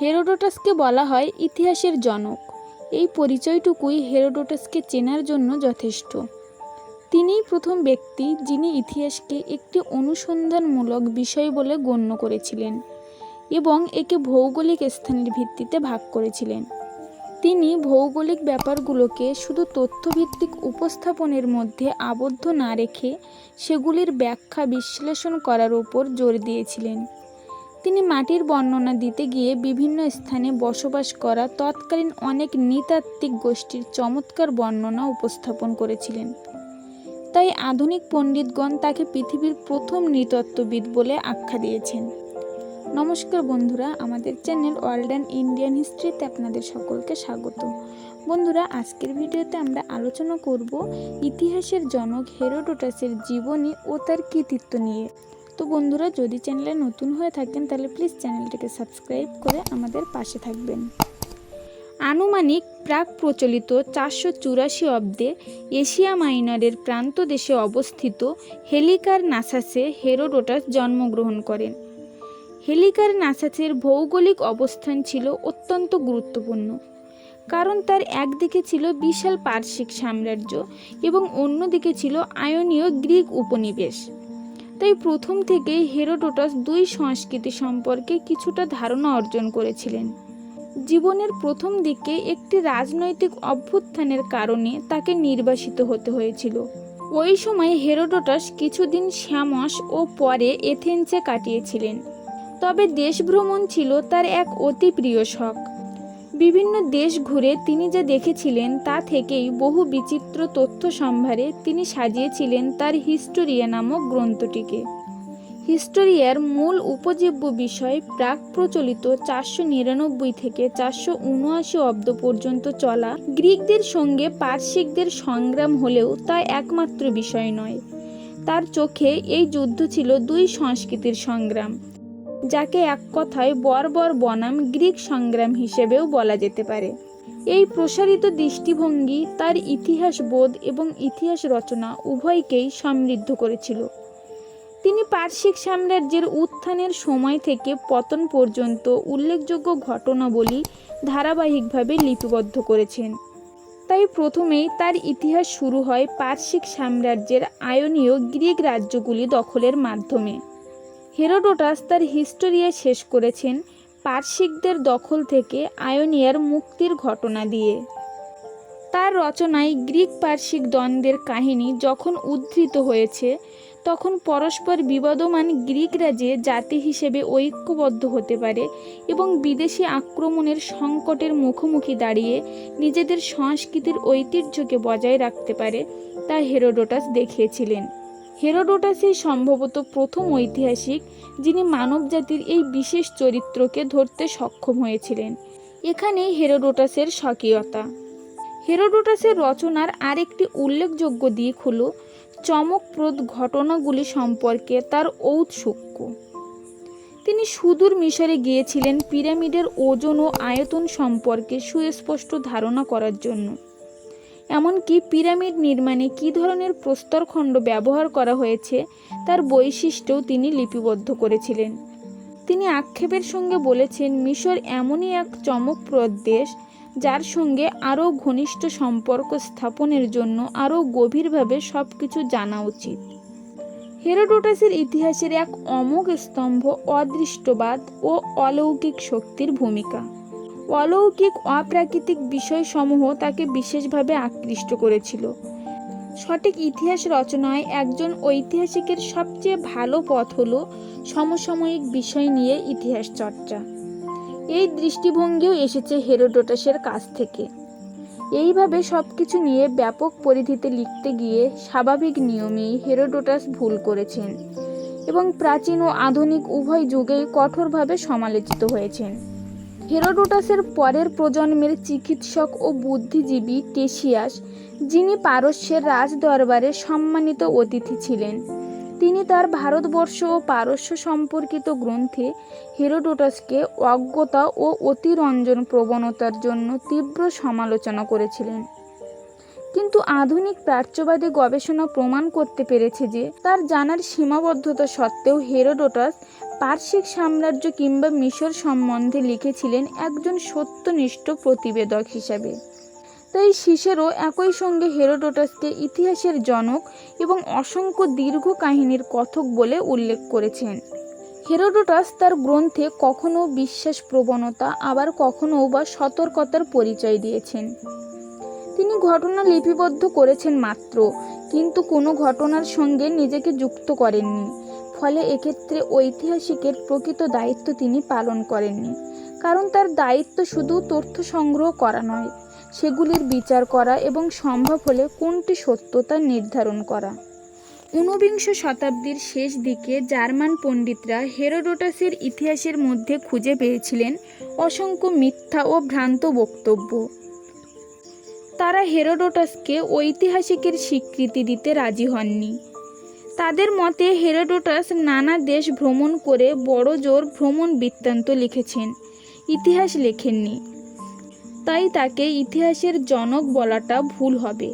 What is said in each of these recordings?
হেরোডোটাসকে বলা হয় ইতিহাসের জনক। এই পরিচয়টুকুই হেরোডোটাসকে চেনার জন্য যথেষ্ট। তিনিই প্রথম ব্যক্তি যিনি ইতিহাসকে একটি অনুসন্ধানমূলক বিষয় বলে গণ্য করেছিলেন এবং একে ভৌগোলিক স্থানের ভিত্তিতে ভাগ করেছিলেন। তিনি ভৌগোলিক ব্যাপারগুলোকে শুধু তথ্যভিত্তিক উপস্থাপনের মধ্যে আবদ্ধ না রেখে সেগুলির ব্যাখ্যা বিশ্লেষণ করার উপর জোর দিয়েছিলেন। তিনি মাটির বর্ণনা দিতে গিয়ে বিভিন্ন স্থানে বসবাস করা তৎকালীন অনেক নৃতাত্ত্বিক গোষ্ঠীর চমৎকার বর্ণনা উপস্থাপন করেছিলেন। তাই আধুনিক পণ্ডিতগণ তাকে পৃথিবীর প্রথম নৃতত্ত্ববিদ বলে আখ্যা দিয়েছেন। নমস্কার বন্ধুরা, আমাদের চ্যানেল ওয়ার্ল্ড অ্যান্ড ইন্ডিয়ান হিস্ট্রিতে আপনাদের সকলকে স্বাগত। বন্ধুরা, আজকের ভিডিওতে আমরা আলোচনা করব ইতিহাসের জনক হেরোডোটাসের জীবনী ও তার কৃতিত্ব নিয়ে। তো বন্ধুরা, যদি চ্যানেলে নতুন হয়ে থাকেন, তাহলে প্লিজ চ্যানেলটিকে সাবস্ক্রাইব করে আমাদের পাশে থাকবেন। আনুমানিক প্রাক প্রচলিত চারশো চুরাশি অব্দে এশিয়া মাইনরের প্রান্ত দেশে অবস্থিত হেলিকার নাসাসে হেরোডোটাস জন্মগ্রহণ করেন। হেলিকার নাসাসের ভৌগোলিক অবস্থান ছিল অত্যন্ত গুরুত্বপূর্ণ, কারণ তার একদিকে ছিল বিশাল পার্শ্বিক সাম্রাজ্য এবং অন্যদিকে ছিল আয়নীয় গ্রিক উপনিবেশ। তাই প্রথম থেকেই হেরোডোটাস দুই সংস্কৃতি সম্পর্কে কিছুটা ধারণা অর্জন করেছিলেন। জীবনের প্রথম দিকে একটি রাজনৈতিক অভ্যুত্থানের কারণে তাকে নির্বাসিত হতে হয়েছিল। ওই সময় হেরোডোটাস কিছুদিন শ্যামস ও পরে এথেন্সে কাটিয়েছিলেন। তবে দেশ ভ্রমণ ছিল তার এক অতি প্রিয় শখ। বিভিন্ন দেশ ঘুরে তিনি যা দেখেছিলেন তা থেকেই বহু বিচিত্র তথ্য সম্ভারে তিনি সাজিয়েছিলেন তার হিস্টোরিয়া নামক গ্রন্থটিকে। হিস্টোরিয়ার মূল উপজীব্য বিষয় প্রাক প্রচলিত চারশো নিরানব্বই থেকে চারশো উনআশি অব্দ পর্যন্ত চলা, গ্রিকদের সঙ্গে পার্শ্বিকদের সংগ্রাম হলেও তা একমাত্র বিষয় নয়। তার চোখে এই যুদ্ধ ছিল দুই সংস্কৃতির সংগ্রাম। যাকে এক কথায় বর্বর বনাম গ্রিক সংগ্রাম হিসেবেও বলা যেতে পারে। এই প্রসারিত দৃষ্টিভঙ্গি তার ইতিহাস বোধ এবং ইতিহাস রচনা উভয়কেই সমৃদ্ধ করেছিল। তিনি পার্শ্বিক সাম্রাজ্যের উত্থানের সময় থেকে পতন পর্যন্ত উল্লেখযোগ্য ঘটনাবলী ধারাবাহিকভাবে লিপিবদ্ধ করেছেন। তাই প্রথমেই তার ইতিহাস শুরু হয় পার্শ্বিক সাম্রাজ্যের আয়নীয় গ্রিক রাজ্যগুলি দখলের মাধ্যমে। হেরোডোটাস তার হিস্টোরিয়া শেষ করেছেন পার্শ্বিকদের দখল থেকে আয়োনিয়ার মুক্তির ঘটনা দিয়ে। তার রচনায় গ্রিক পার্শ্বিক দ্বন্দ্বের কাহিনী যখন উদ্ধৃত হয়েছে, তখন পরস্পর বিবাদমান গ্রিকরা যে জাতি হিসেবে ঐক্যবদ্ধ হতে পারে এবং বিদেশি আক্রমণের সংকটের মুখোমুখি দাঁড়িয়ে নিজেদের সংস্কৃতির ঐতিহ্যকে বজায় রাখতে পারে, তা হেরোডোটাস দেখিয়েছিলেন। হেরোডোটাসই সম্ভবত প্রথম ঐতিহাসিক যিনি মানবজাতির এই বিশেষ চরিত্রকে ধরতে সক্ষম হয়েছিলেন। এখানেই হেরোডোটাসের স্বকীয়তা। হেরোডোটাসের রচনার আরেকটি উল্লেখযোগ্য দিক হল চমকপ্রদ ঘটনাগুলি সম্পর্কে তার ঔৎসুক্য তিনি সুদূর মিশরে গিয়েছিলেন পিরামিডের ওজন ও আয়তন সম্পর্কে সুস্পষ্ট ধারণা করার জন্য। এমনকি পিরামিড নির্মাণে কী ধরনের প্রস্তরখণ্ড ব্যবহার করা হয়েছে, তার বৈশিষ্ট্যও তিনি লিপিবদ্ধ করেছিলেন। তিনি আক্ষেপের সঙ্গে বলেছেন, মিশর এমনই এক চমকপ্রদ দেশ, যার সঙ্গে আরও ঘনিষ্ঠ সম্পর্ক স্থাপনের জন্য আরও গভীরভাবে সব কিছু জানা উচিত। হেরোডোটাসের ইতিহাসের এক অমোঘ স্তম্ভ অদৃষ্টবাদ ও অলৌকিক শক্তির ভূমিকা। অলৌকিক, অপ্রাকৃতিক বিষয়সমূহ তাকে বিশেষভাবে আকৃষ্ট করেছিল। সঠিক ইতিহাস রচনায় একজন ঐতিহাসিকের সবচেয়ে ভালো পথ হল সমসাময়িক বিষয় নিয়ে ইতিহাস চর্চা। এই দৃষ্টিভঙ্গিও এসেছে হেরোডোটাসের কাছ থেকে। এইভাবে সব কিছু নিয়ে ব্যাপক পরিধিতে লিখতে গিয়ে স্বাভাবিক নিয়মেই হেরোডোটাস ভুল করেছেন এবং প্রাচীন ও আধুনিক উভয় যুগেই কঠোরভাবে সমালোচিত হয়েছেন। হেরোডোটাসের পরের প্রজন্মের চিকিৎসক ও বুদ্ধিজীবী টেসিয়াস, যিনি পারস্যের রাজদরবারে সম্মানিত অতিথি ছিলেন। তিনি তার ভারতবর্ষ ও পারস্য সম্পর্কিত গ্রন্থে হেরোডোটাসকে অজ্ঞতা ও অতিরঞ্জন প্রবণতার জন্য তীব্র সমালোচনা করেছিলেন। কিন্তু আধুনিক প্রাচ্যবাদী গবেষণা প্রমাণ করতে পেরেছে যে, তার জানার সীমাবদ্ধতা সত্ত্বেও হেরোডোটাস পার্শ্বিক সাম্রাজ্য কিংবা মিশর সম্বন্ধে লিখেছিলেন একজন সত্যনিষ্ঠ প্রতিবেদক হিসাবে। তাই সিসেরও একই সঙ্গে হেরোডোটাসকে ইতিহাসের জনক এবং অসংখ্য দীর্ঘ কাহিনীর কথক বলে উল্লেখ করেছেন। হেরোডোটাস তার গ্রন্থে কখনো বিশ্বাস প্রবণতা আবার কখনো বা সতর্কতার পরিচয় দিয়েছেন। তিনি ঘটনা লিপিবদ্ধ করেছেন মাত্র, কিন্তু কোনো ঘটনার সঙ্গে নিজেকে যুক্ত করেননি। ফলে এক্ষেত্রে ঐতিহাসিকের প্রকৃত দায়িত্ব তিনি পালন করেননি। কারণ তার দায়িত্ব শুধু তথ্য সংগ্রহ করা নয়, সেগুলির বিচার করা এবং সম্ভব হলে কোনটি সত্যতা নির্ধারণ করা। ঊনবিংশ শতাব্দীর শেষ দিকে জার্মান পণ্ডিতরা হেরোডোটাসের ইতিহাসের মধ্যে খুঁজে পেয়েছিলেন অসংখ্য মিথ্যা ও ভ্রান্ত বক্তব্য। তারা হেরোডোটাসকে ঐতিহাসিকের স্বীকৃতি দিতে রাজি হননি। তাদের মতে হেরোডোটাস নানা দেশ ভ্রমণ করে বড় জোর ভ্রমণ বৃত্তান্ত লিখেছেন, ইতিহাস লেখেননি। তাই তাকে ইতিহাসের জনক বলাটা ভুল হবে।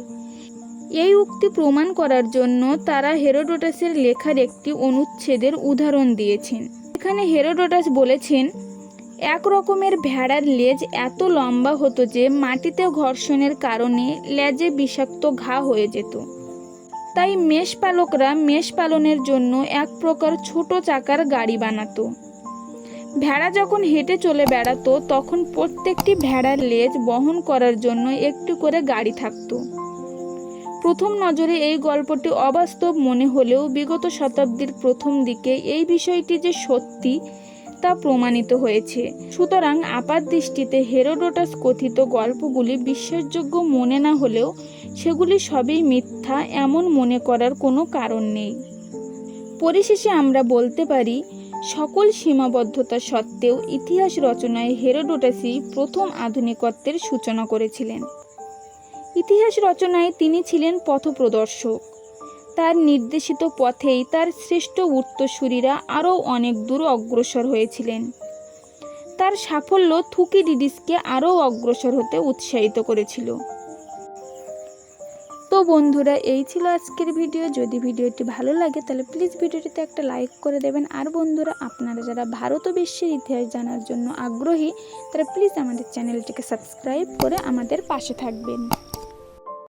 এই উক্তি প্রমাণ করার জন্য তারা হেরোডোটাসের লেখার একটি অনুচ্ছেদের উদাহরণ দিয়েছেন। এখানে হেরোডোটাস বলেছেন, এক রকমের ভেড়ার লেজ এত লম্বা হতো যে মাটিতে ঘর্ষণের কারণে লেজে বিষাক্ত ঘা হয়ে যেত। তাই মেষপালকরা মেষ পালনের জন্য এক প্রকার ছোট চাকার গাড়ি বানাতো। ভেড়া যখন হেঁটে চলে বেড়াতো, তখন প্রত্যেকটি ভেড়ার লেজ বহন করার জন্য একটু করে গাড়ি থাকতো। প্রথম নজরে এই গল্পটি অবাস্তব মনে হলেও বিগত শতাব্দীর প্রথম দিকে এই বিষয়টি যে সত্যি তা প্রমাণিত হয়েছে। সুতরাং আপাত দৃষ্টিতে হেরোডোটাস কথিত গল্পগুলি বিশ্বাসযোগ্য মনে না হলেও সেগুলি সবই মিথ্যা এমন মনে করার কোনো কারণ নেই। পরিশেষে আমরা বলতে পারি, সকল সীমাবদ্ধতা সত্ত্বেও ইতিহাস রচনায় হেরোডোটাসই প্রথম আধুনিকত্বের সূচনা করেছিলেন। ইতিহাস রচনায় তিনি ছিলেন পথপ্রদর্শক। তার নির্দেশিত পথেই তার শ্রেষ্ঠ উত্তরসূরিরা আরও অনেক দূর অগ্রসর হয়েছিলেন। তার সাফল্য থুকিডিডিসকে আরও অগ্রসর হতে উৎসাহিত করেছিল। তো বন্ধুরা, এই ছিল আজকের ভিডিও। যদি ভিডিওটি ভালো লাগে, তাহলে প্লিজ ভিডিওটিতে একটা লাইক করে দেবেন। আর বন্ধুরা, আপনারা যারা ভারত বিশ্বের ইতিহাস জানার জন্য আগ্রহী, তারা প্লিজ আমাদের চ্যানেলটিকে সাবস্ক্রাইব করে আমাদের পাশে থাকবেন।